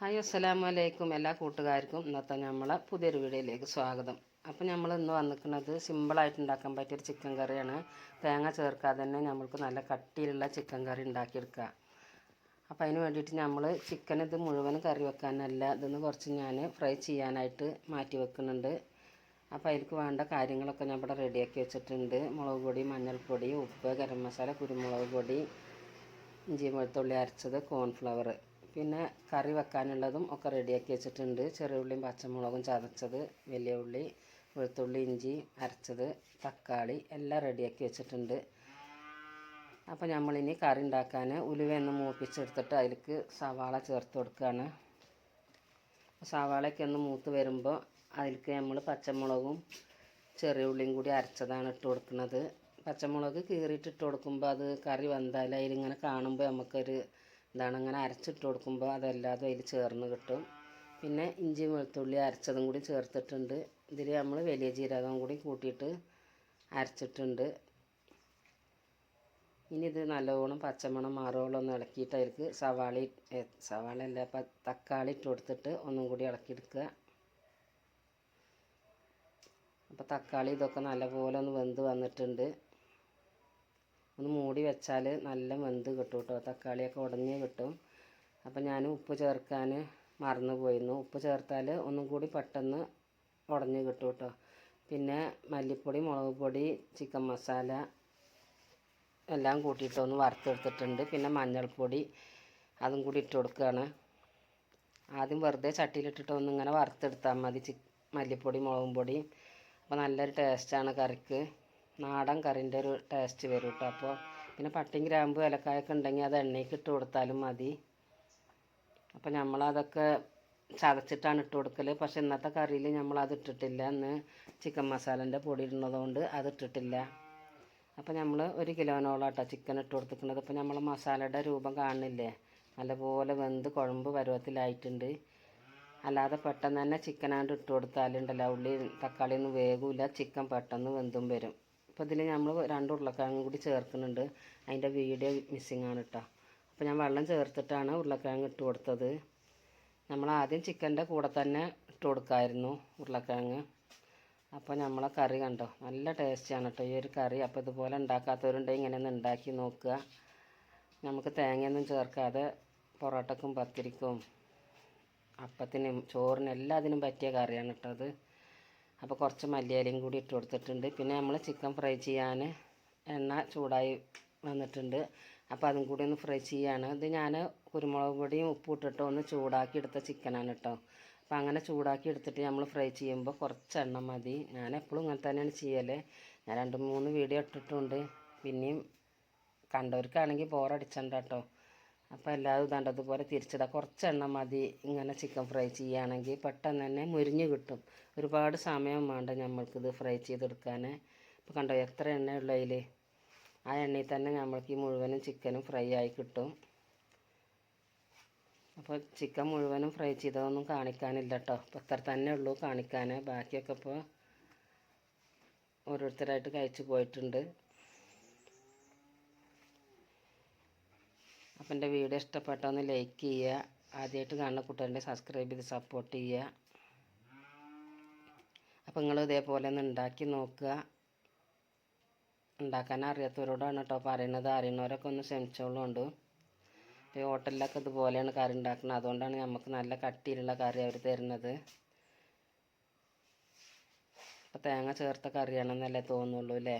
Hi അസ്സലാമു അലൈക്കും. എല്ലാ കൂട്ടുകാർക്കും ഇന്നത്തെ നമ്മളെ പുതിയൊരു വീഡിയോയിലേക്ക് സ്വാഗതം. അപ്പോൾ നമ്മൾ ഇന്ന് വന്നിരിക്കുന്നത് സിമ്പിളായിട്ട് ഉണ്ടാക്കാൻ പറ്റിയൊരു ചിക്കൻ കറിയാണ്. തേങ്ങ ചേർക്കാതെ തന്നെ നമ്മൾക്ക് നല്ല കട്ടിയിലുള്ള ചിക്കൻ കറി ഉണ്ടാക്കിയെടുക്കുക. അപ്പോൾ അതിന് വേണ്ടിയിട്ട് നമ്മൾ ചിക്കൻ ഇത് മുഴുവൻ കറി വെക്കാനല്ല ഇതൊന്ന് കുറച്ച് ഞാൻ ഫ്രൈ ചെയ്യാനായിട്ട് മാറ്റി വെക്കുന്നുണ്ട്. അപ്പോൾ അതിലേക്ക് വേണ്ട കാര്യങ്ങളൊക്കെ ഞാൻ ഇവിടെ റെഡിയാക്കി വെച്ചിട്ടുണ്ട്. മുളക് പൊടി മഞ്ഞൾപ്പൊടി ഉപ്പ് ഗരം മസാല കുരുമുളക് പൊടി ഇഞ്ചി വെളുത്തുള്ളി അരച്ചത് കോൺഫ്ലവർ പിന്നെ കറി വെക്കാനുള്ളതും ഒക്കെ റെഡിയാക്കി വെച്ചിട്ടുണ്ട്. ചെറിയ ഉള്ളിയും പച്ചമുളകും ചതച്ചത് വലിയ ഉള്ളി വെളുത്തുള്ളി ഇഞ്ചി അരച്ചത് തക്കാളി എല്ലാം റെഡിയാക്കി വെച്ചിട്ടുണ്ട്. അപ്പോൾ നമ്മളിനി കറി ഉണ്ടാക്കാൻ ഉലുവയൊന്ന് മൂപ്പിച്ചെടുത്തിട്ട് അതിലേക്ക് സവാള ചേർത്ത് കൊടുക്കുകയാണ് സവാളയൊക്കെ ഒന്ന് മൂത്ത് വരുമ്പോൾ അതിലേക്ക് നമ്മൾ പച്ചമുളകും ചെറിയ ഉള്ളിയും കൂടി അരച്ചതാണ് ഇട്ട് കൊടുക്കുന്നത്. പച്ചമുളക് കീറിയിട്ട് ഇട്ട് കൊടുക്കുമ്പോൾ അത് കറി വന്നാൽ അതിലിങ്ങനെ കാണുമ്പോൾ നമുക്കൊരു ഇതാണ് അങ്ങനെ അരച്ചിട്ട് കൊടുക്കുമ്പോൾ അതെല്ലാതും അതിൽ ചേർന്ന് കിട്ടും. പിന്നെ ഇഞ്ചി വെളുത്തുള്ളി അരച്ചതും കൂടി ചേർത്തിട്ടുണ്ട്. ഇതിൽ നമ്മൾ വലിയ ജീരകം കൂടി കൂട്ടിയിട്ട് അരച്ചിട്ടുണ്ട്. ഇനി ഇത് നല്ലവണ്ണം പച്ചമണം മാറോളം ഒന്ന് ഇളക്കിയിട്ട് അതിലേക്ക് സവാള സവാള അല്ല തക്കാളി ഇട്ട് കൊടുത്തിട്ട് ഒന്നും കൂടി ഇളക്കിയെടുക്കുക. അപ്പോൾ തക്കാളി ഇതൊക്കെ നല്ലപോലെ ഒന്ന് വെന്ത് വന്നിട്ടുണ്ട്. ഒന്ന് മൂടി വെച്ചാൽ നല്ല വെന്ത് കിട്ടും കേട്ടോ. തക്കാളിയൊക്കെ ഉടഞ്ഞ് കിട്ടും. അപ്പോൾ ഞാൻ ഉപ്പ് ചേർക്കാൻ മറന്നു പോയിരുന്നു. ഉപ്പ് ചേർത്താൽ ഒന്നും കൂടി പെട്ടെന്ന് ഉടഞ്ഞ് കിട്ടും കേട്ടോ. പിന്നെ മല്ലിപ്പൊടി മുളക് പൊടി ചിക്കൻ മസാല എല്ലാം കൂട്ടിയിട്ട് ഒന്ന് വറുത്തെടുത്തിട്ടുണ്ട്. പിന്നെ മഞ്ഞൾപ്പൊടി അതും കൂടി ഇട്ട് കൊടുക്കുകയാണ് ആദ്യം വെറുതെ ചട്ടിയിലിട്ടിട്ട് ഒന്നിങ്ങനെ വറുത്തെടുത്താൽ മതി. ചി മല്ലിപ്പൊടി മുളകും പൊടി. അപ്പോൾ നല്ലൊരു ടേസ്റ്റാണ് കറിക്ക്. നാടൻ കറിന്റെ ഒരു ടേസ്റ്റ് വരും കേട്ടോ അപ്പോൾ പിന്നെ പട്ടിയും ഗ്രാമ്പ് ഏലക്കായൊക്കെ ഉണ്ടെങ്കിൽ അത് എണ്ണയ്ക്ക് ഇട്ട് കൊടുത്താലും മതി. അപ്പോൾ നമ്മളതൊക്കെ ചതച്ചിട്ടാണ് ഇട്ട് കൊടുക്കൽ പക്ഷെ ഇന്നത്തെ കറിയിൽ നമ്മളത് ഇട്ടിട്ടില്ല. ഇന്ന് ചിക്കൻ മസാലന്റെ പൊടി ഇടുന്നതുകൊണ്ട് അത് ഇട്ടിട്ടില്ല. അപ്പോൾ നമ്മൾ ഒരു കിലോനോളം കേട്ടോ ചിക്കൻ ഇട്ട് കൊടുത്തിട്ടുണ്ട് അപ്പോൾ നമ്മൾ മസാലയുടെ രൂപം കാണുന്നില്ലേ? നല്ലപോലെ വെന്ത് കുഴമ്പ് പരുവത്തിലായിട്ടുണ്ട്. അല്ലാതെ പെട്ടെന്ന് തന്നെ ചിക്കനാണ്ട് ഇട്ട് കൊടുത്താലുണ്ടല്ലോ. ഉള്ളി തക്കാളി ഒന്നും വേഗമില്ല ചിക്കൻ പെട്ടെന്ന് വെന്തും വരും. അപ്പോൾ ഇതിൽ നമ്മൾ രണ്ട് ഉരുളക്കിഴങ്ങ് കൂടി ചേർക്കുന്നുണ്ട്. അതിന്റെ വീഡിയോ മിസ്സിങ് ആണ് കേട്ടോ അപ്പോൾ ഞാൻ വെള്ളം ചേർത്തിട്ടാണ് ഉരുളക്കിഴങ്ങ് ഇട്ട് കൊടുത്തത്. നമ്മൾ ആദ്യം ചിക്കന്റെ കൂടെ തന്നെ ഇട്ട് കൊടുക്കായിരുന്നു ഉരുളക്കിഴങ്ങ്. അപ്പോൾ നമ്മളെ കറി കണ്ടോ? നല്ല ടേസ്റ്റിയാണ് കേട്ടോ ഈ ഒരു കറി അപ്പോൾ ഇതുപോലെ ഉണ്ടാക്കാത്തവരുണ്ടെങ്കിൽ ഇങ്ങനെ ഒന്ന് ഉണ്ടാക്കി നോക്കുക. നമുക്ക് തേങ്ങയൊന്നും ചേർക്കാതെ പൊറോട്ടക്കും പത്തിരിക്കും അപ്പത്തിനും ചോറിനും എല്ലാത്തിനും പറ്റിയ കറിയാണ് കേട്ടോ അത്. അപ്പോൾ കുറച്ച് മല്ലിയിലയും കൂടി ഇട്ട് കൊടുത്തിട്ടുണ്ട്. പിന്നെ നമ്മൾ ചിക്കൻ ഫ്രൈ ചെയ്യാൻ എണ്ണ ചൂടായി വന്നിട്ടുണ്ട്. അപ്പോൾ അതും കൂടി ഒന്ന് ഫ്രൈ ചെയ്യാണ്. ഇത് ഞാൻ കുരുമുളക് പൊടിയും ഉപ്പും ഇട്ടിട്ട് ഒന്ന് ചൂടാക്കി എടുത്ത ചിക്കനാണ് കേട്ടോ അപ്പോൾ അങ്ങനെ ചൂടാക്കി എടുത്തിട്ട് നമ്മൾ ഫ്രൈ ചെയ്യുമ്പോൾ കുറച്ച് എണ്ണ മതി. ഞാൻ എപ്പോഴും ഇങ്ങനെ തന്നെയാണ് ചെയ്യൽ ഞാൻ രണ്ട് മൂന്ന് വീഡിയോ ഇട്ടിട്ടുണ്ട്. പിന്നെയും കണ്ടവർക്കാണെങ്കിൽ ബോറടിച്ചണ്ട കേട്ടോ അപ്പോൾ എല്ലാവരും ഇതാണ്ടതുപോലെ തിരിച്ചിടാം കുറച്ച് എണ്ണ മതി ഇങ്ങനെ ചിക്കൻ ഫ്രൈ ചെയ്യുകയാണെങ്കിൽ പെട്ടെന്ന് തന്നെ മുരിഞ്ഞ് കിട്ടും. ഒരുപാട് സമയം വേണ്ട നമ്മൾക്കിത് ഫ്രൈ ചെയ്തെടുക്കാൻ. ഇപ്പോൾ കണ്ടോ എത്ര എണ്ണ ഉള്ള അതിൽ ആ എണ്ണയിൽ തന്നെ നമ്മൾക്ക് ഈ മുഴുവനും ചിക്കനും ഫ്രൈ ആയി കിട്ടും. അപ്പോൾ ചിക്കൻ മുഴുവനും ഫ്രൈ ചെയ്തതൊന്നും കാണിക്കാനില്ല കേട്ടോ അപ്പോൾ ഇത്ര തന്നെ ഉള്ളൂ കാണിക്കാൻ. ബാക്കിയൊക്കെ ഇപ്പോൾ ഓരോരുത്തരായിട്ട് കഴിച്ചു പോയിട്ടുണ്ട്. അപ്പം എന്റെ വീഡിയോ ഇഷ്ടപ്പെട്ട ഒന്ന് ലൈക്ക് ചെയ്യുക ആദ്യമായിട്ട് കാണുന്ന കുട്ടികളുടെ സബ്സ്ക്രൈബ് ചെയ്ത് സപ്പോർട്ട് ചെയ്യുക അപ്പം നിങ്ങൾ ഇതേപോലെ ഒന്ന് ഉണ്ടാക്കി നോക്കുക ഉണ്ടാക്കാൻ അറിയാത്തവരോടാണ് കേട്ടോ പറയുന്നത് അറിയുന്നവരൊക്കെ ഒന്ന് ക്ഷമിച്ചോളുണ്ട്. ഈ ഹോട്ടലിലൊക്കെ ഇതുപോലെയാണ് കറി ഉണ്ടാക്കുന്നത് അതുകൊണ്ടാണ് നമുക്ക് നല്ല കട്ടിയിലുള്ള കറി അവർ തരുന്നത്. അപ്പോൾ തേങ്ങ ചേർത്ത കറിയാണെന്നല്ലേ തോന്നുള്ളൂ അല്ലേ